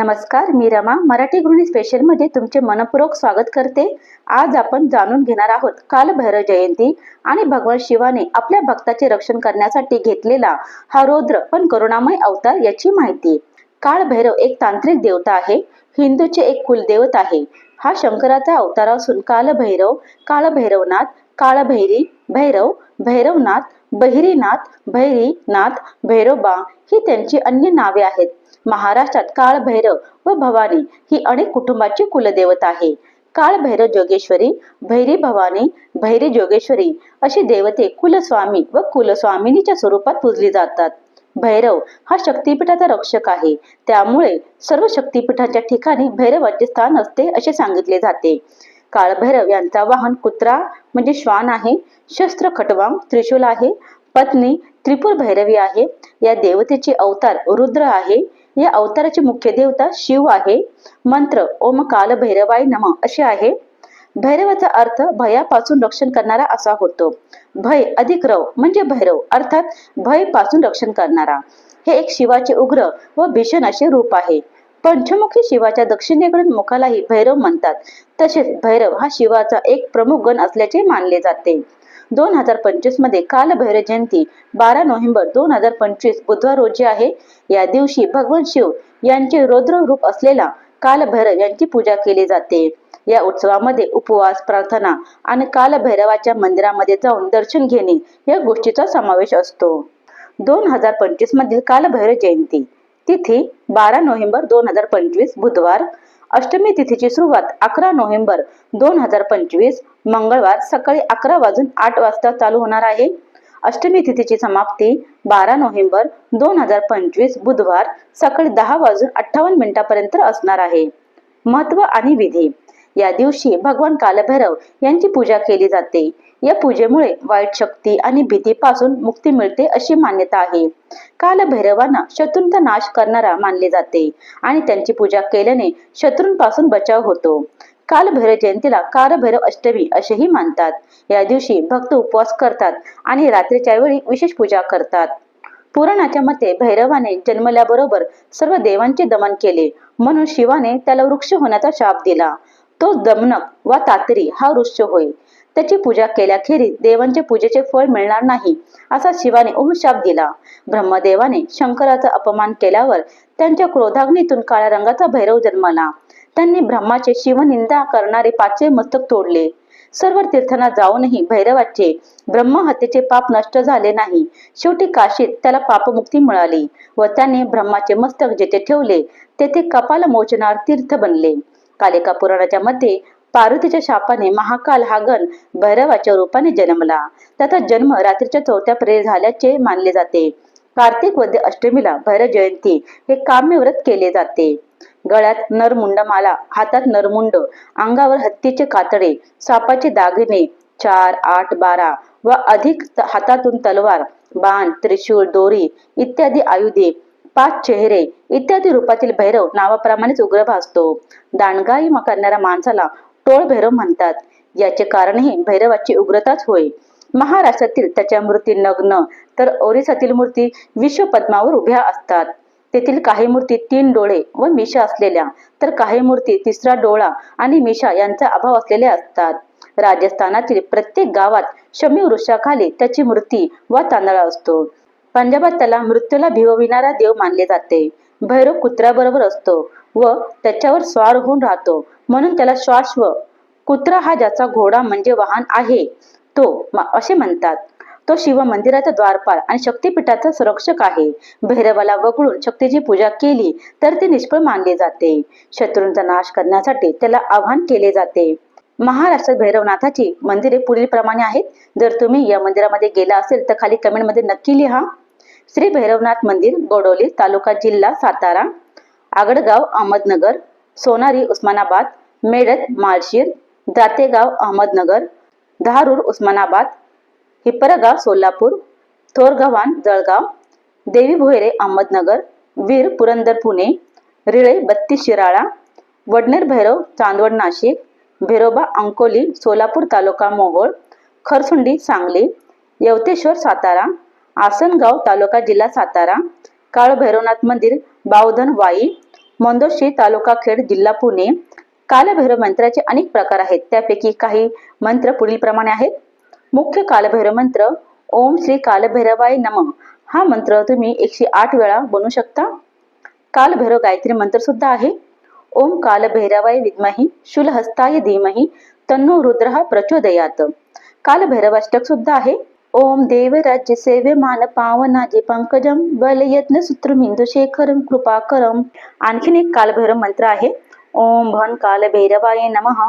नमस्कार मी रमा. मराठी गृहिणी स्पेशलमध्ये तुमचे मनपूर्वक स्वागत करते. आज आपण जाणून घेणार आहोत कालभैरव जयंती आणि भगवान शिवाने आपल्या भक्ताचे रक्षण करण्यासाठी घेतलेला हा रौद्र पण करुणामय अवतार याची माहिती. काळभैरव एक तांत्रिक देवता आहे हिंदूचे एक कुलदेवत आहे. हा शंकराचा अवतार असून कालभैरव काळभैरवनाथ काळभैरी भैरव भैरवनाथ बहिरीनाथ भैरीनाथ भैरोबा ही त्यांची अन्य नावे आहेत. महाराष्ट्रात काळ भैरव व भवानी ही अनेक कुटुंबाची कुलदेवता आहे. काळ भैरव जोगेश्वरी भैरी भवानी भैरी जोगेश्वरी अशी देवते कुलस्वामी व कुलस्वामिनीच्या स्वरूपात पूजली जातात. भैरव हा शक्तीपीठाचा रक्षक आहे. त्यामुळे सर्व शक्तीपीठाच्या ठिकाणी भैरवाचे स्थान असते असे सांगितले जाते. काळभैरव यांचा वाहन कुत्रा म्हणजे श्वान आहे शस्त्र खटवांग त्रिशूल आहे पत्नी त्रिपुर भैरवी आहे या देवतेचे अवतार रुद्र आहे या अवताराची मुख्य देवता शिव आहे मंत्र ओम काल भैरवाय नम असे आहे. भैरवाचा अर्थ भयापासून रक्षण करणारा असा होतो. भय अधिक रव म्हणजे भैरव अर्थात भयपासून रक्षण करणारा. हे एक शिवाचे उग्र व भीषण असे रूप आहे. पंचमुखी शिवाच्या दक्षिणेकडील मुखालाही भैरव म्हणतात. तसेच भैरव हा शिवाचा एक प्रमुख गण असल्याचे मानले जाते. दोन हजार पंचवीसमध्ये काल भैरव जयंती बारा नोव्हेंबर दोन हजार पंचवीस बुधवार रोजी आहे. या दिवशी भगवान शिव यांचे रौद्र रूप असलेला काल भैरव यांची पूजा केली जाते. या उत्सवामध्ये उपवास प्रार्थना आणि काल भैरवाच्या मंदिरामध्ये जाऊन दर्शन घेणे या गोष्टीचा समावेश असतो. दोन हजार पंचवीस मधील कालभैरव जयंती तिथी बारा नोव्हेंबर दोन हजार पंचवीस बुधवार. अष्टमी तिथीची सुरुवात अकरा नोव्हेंबर दोन हजार पंचवीस. मंगळवार सकाळी अकरा वाजून आठ वाजता चालू होणार आहे. अष्टमी तिथीची समाप्ती बारा नोव्हेंबर दोन हजार पंचवीस बुधवार सकाळी दहा वाजून अठ्ठावन्न मिनिटापर्यंत असणार आहे. महत्त्व आणि विधी. या दिवशी भगवान कालभैरव यांची पूजा केली जाते. या पूजेमुळे वाईट शक्ती आणि भीतीपासून मुक्ती मिळते अशी मान्यता आहे. कालभैरवांना शत्रूंचा नाश करणारा मानले जाते आणि त्यांची पूजा केल्याने शत्रूंपासून बचाव होतो. कालभैरव जयंतीला कालभैरव अष्टमी असेही मानतात. या दिवशी भक्त उपवास करतात आणि रात्रीच्या वेळी विशेष पूजा करतात. पुराणाच्या मते भैरवाने जन्मल्याबरोबर सर्व देवांचे दमन केले. म्हणून शिवाने त्याला वृक्ष होण्याचा शाप दिला. तो दमनक वा तातरी हा वृक्ष होय. त्याची पूजा केल्याखेरीज देवांचे पूजेचे फळ मिळणार नाही असा शिवाने शाप दिला. ब्रह्मदेवाने शंकराचा अपमान केल्यावर त्यांच्या क्रोधाग्नीतून काळ्या रंगाचा भैरव जन्मला. त्यांनी ब्रह्माचे शिवनिंदा करणारे पाचवे मस्तक तोडले. सर्व तीर्थांना जाऊनही भैरवाचे ब्रह्महत्येचे पाप नष्ट झाले नाही. शेवटी काशीत त्याला पापमुक्ती मिळाली व त्याने ब्रह्माचे मस्तक जेथे ठेवले तेथे कपाल मोचनार तीर्थ बनले. कालिका पुराणाच्या मध्ये पार्वतीच्या शापाने महाकाल हा गण भैरवाच्या रूपाने जन्मला. त्याचा जन्म रात्रीच्या चौथ्या प्रेर झाल्याचे मानले जाते. कार्तिक वद्य अष्टमीला भैरव जयंती हे काम्य व्रत केले जाते. गळ्यात नरमुंड माला हातात नरमुंड अंगावर हत्तीचे कातडे सापाचे दागिने चार आठ बारा व अधिक हातातून तलवार बाण त्रिशूळ दोरी इत्यादी आयुधे पाच चेहरे इत्यादी रूपातील भैरव नावाप्रमाणेच उग्र भासतो. दांडगाई करणाऱ्या माणसाला टोळ भैरव म्हणतात. याचे कारणही भैरवाची उग्रताच होय. महाराष्ट्रातील त्याच्या मूर्ती नग्न तर ओरिसातील मूर्ती विश्वपद्मावर उभ्या असतात. तेथील काही मूर्ती तीन डोळे व मिशा असलेल्या तर काही मूर्ती तिसरा डोळा आणि मिशा यांचा अभाव असलेल्या असतात. राजस्थानातील प्रत्येक गावात शमी वृक्षाखाली त्याची मूर्ती व तांदळा असतो. पंजाबात त्याला मृत्यूला भिवविणारा देव मानले जाते. भैरव कुत्र्याबरोबर असतो व त्याच्यावर स्वार होऊन राहतो. म्हणून त्याला श्वाश्व कुत्रा हा ज्याचा घोडा म्हणजे वाहन आहे तो असे म्हणतात. तो शिव मंदिराचा द्वारपाल आणि शक्तीपीठाचा संरक्षक आहे. भैरवाला वगळून शक्तीची पूजा केली तर ते निष्फळ मानले जाते. शत्रूंचा नाश करण्यासाठी त्याला आवाहन केले जाते. महाराष्ट्रात भैरवनाथाची मंदिरे पुढील प्रमाणे आहेत. जर तुम्ही या मंदिरामध्ये गेला असेल तर खाली कमेंटमध्ये नक्की लिहा. श्री भैरवनाथ मंदिर गोडोली तालुका जिल्हा सातारा आगडगाव अहमदनगर सोनारी उस्मानाबाद मेडत माळशीर दातेगाव अहमदनगर धारूर उस्मानाबाद हिप्परगाव सोलापूर थोरगव्हाण जळगाव देवी भोयरे अहमदनगर वीर पुरंदर पुणे रिळे बत्तीस शिराळा वडनेर भैरव चांदवड नाशिक भैरोबा अंकोली सोलापूर तालुका मोहोळ खरसुंडी सांगली यवतेश्वर सातारा आसनगाव तालुका जिल्हा सातारा काळ भैरवनाथ मंदिर बावधन वाई मंदोशी तालुका खेड जिल्हा पुणे. कालभैरव मंत्राचे अनेक प्रकार आहेत. त्यापैकी काही मंत्र पुढील प्रमाणे आहेत. मुख्य कालभैरव मंत्र ओम श्री कालभैरवाय नम. हा मंत्र तुम्ही एकशे आठ वेळा बनवू शकता. कालभैरव गायत्री मंत्र सुद्धा आहे. ओम कालभैरवाय विद्मही शूलहस्ताय धीमही तन्नो रुद्र प्रचोदयात. कालभैरवाष्टक सुद्धा आहे. ओम देवराज्य सेव्यमान पावनाजे पंकजम बलयत्न सूत्रमिंदू शेखरम कृपाकरम आणखीन एक कालभैरव मंत्र आहे ओम भन कालभैरवाय नमः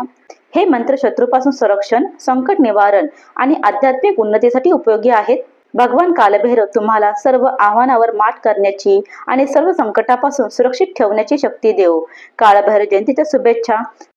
हे मंत्र शत्रूपासून संरक्षण संकट निवारण आणि आध्यात्मिक उन्नतीसाठी उपयोगी आहेत भगवान कालभैरव तुम्हाला सर्व आव्हानावर मात करण्याची आणि सर्व संकटापासून सुरक्षित ठेवण्याची शक्ती देऊ कालभैरव जयंतीच्या शुभेच्छा